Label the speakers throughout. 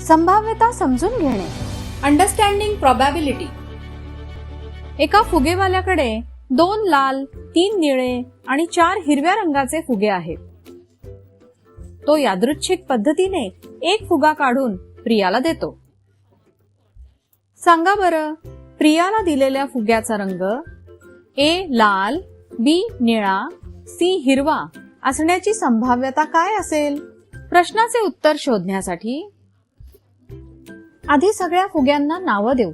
Speaker 1: संभाव्यता समजून घेणे.
Speaker 2: अंडरस्टँडिंग प्रॉबॅबिलिटी एका फुगेवाल्याकडे दोन लाल तीन निळे आणि चार हिरव्या रंगाचे फुगे आहेत. तो यादृच्छिक पद्धतीने एक फुगा काढून प्रियाला देतो. सांगा बरं प्रियाला दिलेल्या फुग्याचा रंग ए लाल बी निळा सी हिरवा असण्याची संभाव्यता काय असेल? प्रश्नाचे उत्तर शोधण्यासाठी आधी सगळ्या फुग्यांना नावं देऊ.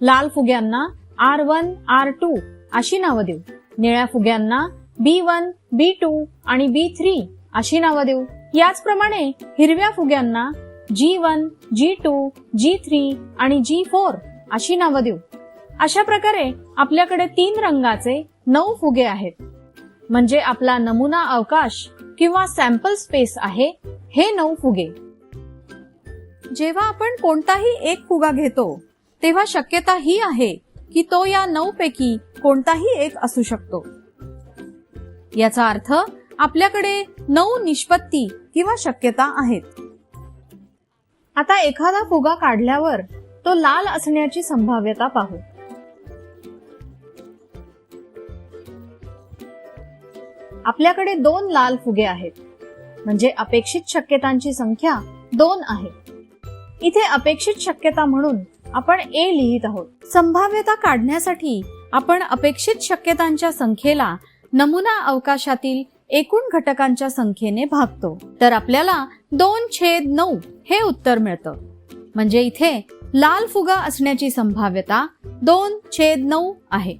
Speaker 2: लाल फुग्यांना आर वन आर टू अशी नावं देऊ. निळ्या फुग्यांना बी वन बी टू आणि बी थ्री अशी नावं देऊ. याचप्रमाणे हिरव्या फुग्यांना G one G two G three आणि जी फोर अशी नावं देऊ. अशा प्रकारे आपल्याकडे तीन रंगाचे नऊ फुगे आहेत. म्हणजे आपला नमुना अवकाश किंवा सॅम्पल स्पेस आहे हे नऊ फुगे. जेव्हा आपण कोणताही एक फुगा घेतो तेव्हा शक्यता ही आहे की तो या नऊ पैकी कोणताही एक असू शकतो. याचा अर्थ आपल्याकडे नऊ निष्पत्ती किंवा शक्यता आहेत. आता एखादा फुगा काढल्यावर तो लाल असण्याची संभाव्यता पाहू. आपल्याकडे दोन लाल फुगे आहेत. म्हणजे अपेक्षित शक्यतांची संख्या दोन आहे. इथे अपेक्षित शक्यता म्हणून आपण ए लिहित आहोत. संभाव्यता काढण्यासाठी आपण अपेक्षित शक्यतांच्या संख्येला नमुना अवकाशातील एकूण घटकांच्या संख्येने भागतो. तर आपल्याला दोन छेद नऊ हे उत्तर मिळतं. म्हणजे इथे लाल फुगा असण्याची संभाव्यता दोन छेद नऊ आहे.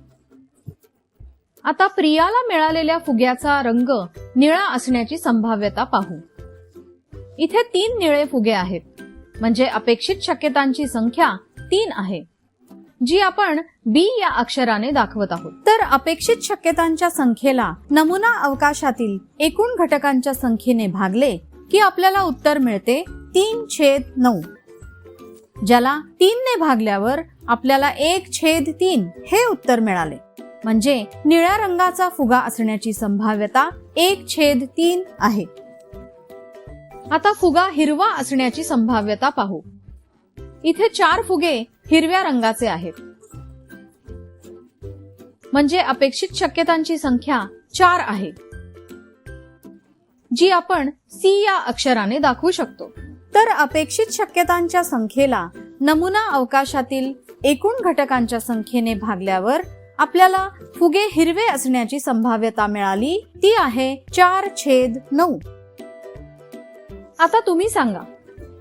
Speaker 2: आता प्रियाला मिळालेल्या फुग्याचा रंग निळा असण्याची संभाव्यता पाहू. इथे तीन निळे फुगे आहेत. म्हणजे अपेक्षित शक्यतांची संख्या तीन आहे जी आपण बी या अक्षराने दाखवत आहोत. तर अपेक्षित शक्यतांच्या संख्येला नमुना अवकाशातील एकूण घटकांच्या संख्येने भागले की आपल्याला उत्तर मिळते तीन छेद नऊ. ज्याला तीन ने भागल्यावर आपल्याला एक छेद तीन हे उत्तर मिळाले. म्हणजे निळ्या रंगाचा फुगा असण्याची संभाव्यता एक छेद तीन आहे. आता फुगा हिरवा असण्याची संभाव्यता पाहू. इथे चार फुगे हिरव्या रंगाचे आहेत. म्हणजे अपेक्षित शक्यतांची संख्या चार आहे. जी आपण सी या अक्षराने दाखवू शकतो. तर अपेक्षित शक्यतांच्या संख्येला नमुना अवकाशातील एकूण घटकांच्या संख्येने भागल्यावर आपल्याला फुगे हिरवे असण्याची संभाव्यता मिळाली. ती आहे चार छेद नऊ. आता तुम्ही सांगा.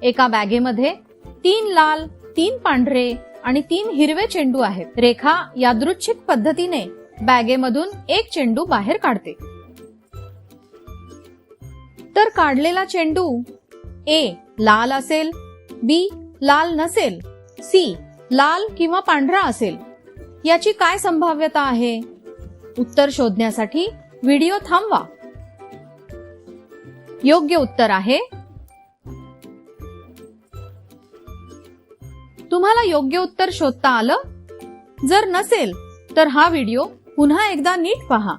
Speaker 2: एका बॅगेमध्ये तीन लाल तीन पांढरे आणि तीन हिरवे चेंडू आहेत. रेखा यादृच्छिक पद्धतीने बॅगेमधून एक चेंडू बाहेर काढते. तर काढलेला चेंडू ए लाल असेल बी लाल नसेल सी लाल किंवा पांढरा असेल. याची काय संभाव्यता आहे? उत्तर शोधण्यासाठी व्हिडिओ थांबवा. योग्य उत्तर आहे तुम्हाला योग्य उत्तर शोधता आलं? जर नसेल तर हा व्हिडिओ पुन्हा एकदा नीट पहा.